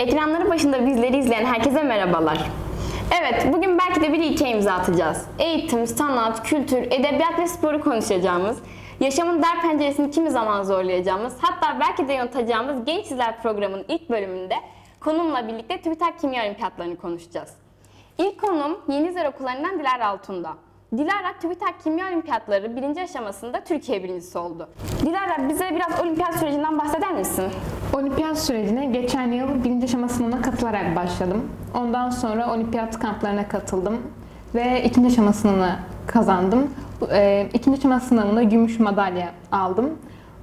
Ekranları başında bizleri izleyen herkese merhabalar. Evet, bugün belki de bir ilke imza atacağız. Eğitim, sanat, kültür, edebiyat ve sporu konuşacağımız, yaşamın der penceresini kimi zaman zorlayacağımız, hatta belki de yanıtacağımız Gençler programının ilk bölümünde konumla birlikte TÜBİTAK Kimya Olimpiyatlarını konuşacağız. İlk konum Yenizer Okullarından Dilara Altun'da. Dilara TÜBİTAK Kimya Olimpiyatları birinci aşamasında Türkiye birincisi oldu. Dilara bize biraz olimpiyat sürecinden bahseder misin? Olimpiyat sürecine geçen yıl birinci aşama sınavına katılarak başladım. Ondan sonra olimpiyat kamplarına katıldım ve ikinci aşama sınavını kazandım. E, İkinci aşama sınavında gümüş madalya aldım.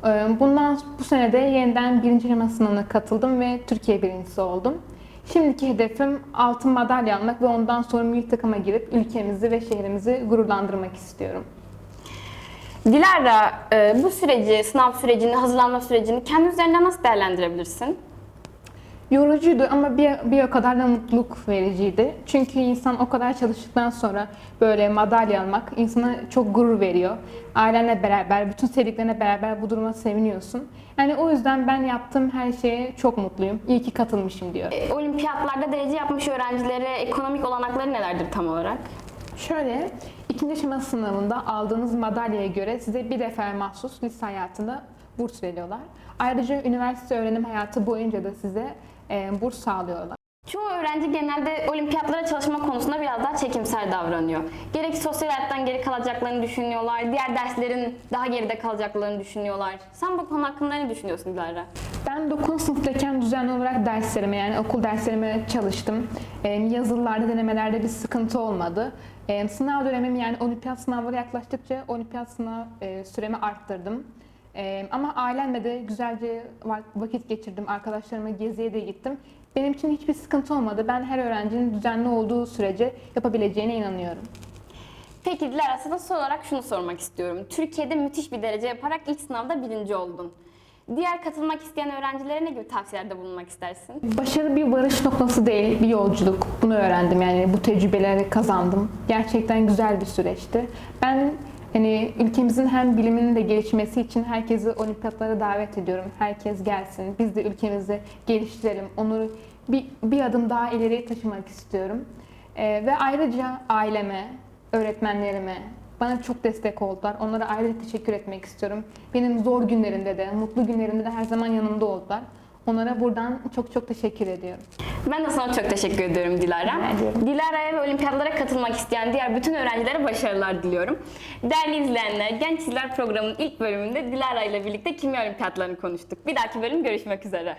E, Bundan bu sene de yeniden birinci aşama sınavına katıldım ve Türkiye birincisi oldum. Şimdiki hedefim altın madalya almak ve ondan sonra milli takıma girip ülkemizi ve şehrimizi gururlandırmak istiyorum. Dilara, e, bu süreci, sınav sürecini, hazırlanma sürecini kendi üzerinden nasıl değerlendirebilirsin? Yorucuydu ama bir, bir o kadar da mutluluk vericiydi. Çünkü insan o kadar çalıştıktan sonra böyle madalya almak insana çok gurur veriyor. Ailenle beraber, bütün sevdiklerine beraber bu duruma seviniyorsun. Yani o yüzden ben yaptığım her şeye çok mutluyum. İyi ki katılmışım diyor. E, Olimpiyatlarda derece yapmış öğrencilere ekonomik olanakları nelerdir tam olarak? Şöyle, ikinci aşama sınavında aldığınız madalyaya göre size bir defa mahsus lise hayatında burs veriyorlar. Ayrıca üniversite öğrenim hayatı boyunca da size e, burs sağlıyorlar. Çoğu öğrenci genelde olimpiyatlara çalışma konusunda biraz daha çekimser davranıyor. Gerek sosyal hayattan geri kalacaklarını düşünüyorlar, diğer derslerin daha geride kalacaklarını düşünüyorlar. Sen bu konu hakkında ne düşünüyorsun Dilara? Ben 9. sınıftayken düzenli olarak derslerime yani okul derslerime çalıştım. Ee, yazılılarda, denemelerde bir sıkıntı olmadı. Ee, sınav dönemim yani olimpiyat sınavları yaklaştıkça olimpiyat sınav e, süremi arttırdım. Ee, ama ailemle de güzelce va- vakit geçirdim. Arkadaşlarıma geziye de gittim. Benim için hiçbir sıkıntı olmadı. Ben her öğrencinin düzenli olduğu sürece yapabileceğine inanıyorum. Peki Dilara sana son olarak şunu sormak istiyorum. Türkiye'de müthiş bir derece yaparak ilk sınavda birinci oldun. Diğer katılmak isteyen öğrencilere ne gibi tavsiyelerde bulunmak istersin? Başarı bir varış noktası değil, bir yolculuk. Bunu öğrendim yani bu tecrübeleri kazandım. Gerçekten güzel bir süreçti. Ben hani ülkemizin hem biliminin de gelişmesi için herkesi olimpiyatlara davet ediyorum. Herkes gelsin. Biz de ülkemizi geliştirelim. Onu bir, bir adım daha ileriye taşımak istiyorum. Ee, ve ayrıca aileme, öğretmenlerime, bana çok destek oldular. Onlara ayrıca teşekkür etmek istiyorum. Benim zor günlerimde de, mutlu günlerimde de her zaman yanımda oldular. Onlara buradan çok çok teşekkür ediyorum. Ben de sana çok teşekkür ediyorum Dilara. Dilara'ya ve olimpiyatlara katılmak isteyen diğer bütün öğrencilere başarılar diliyorum. Değerli izleyenler, Genç İzler programının ilk bölümünde Dilara ile birlikte kimya olimpiyatlarını konuştuk. Bir dahaki bölüm görüşmek üzere.